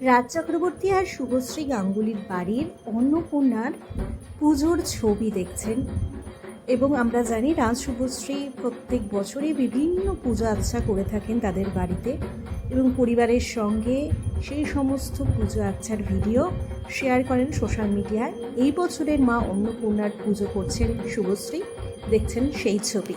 রাজ চক্রবর্তী আর শুভশ্রী গাঙ্গুলির বাড়ির অন্নপূর্ণার পুজোর ছবি দেখছেন। এবং আমরা জানি রাজ শুভশ্রী প্রত্যেক বছরে বিভিন্ন পূজা আর্চা করে থাকেন তাদের বাড়িতে। এবং পরিবারের সঙ্গে সেই সমস্ত পুজো আর্চার ভিডিও শেয়ার করেন সোশ্যাল মিডিয়ায়। এই বছরের মা অন্নপূর্ণার পুজো করছেন শুভশ্রী। দেখছেন সেই ছবি।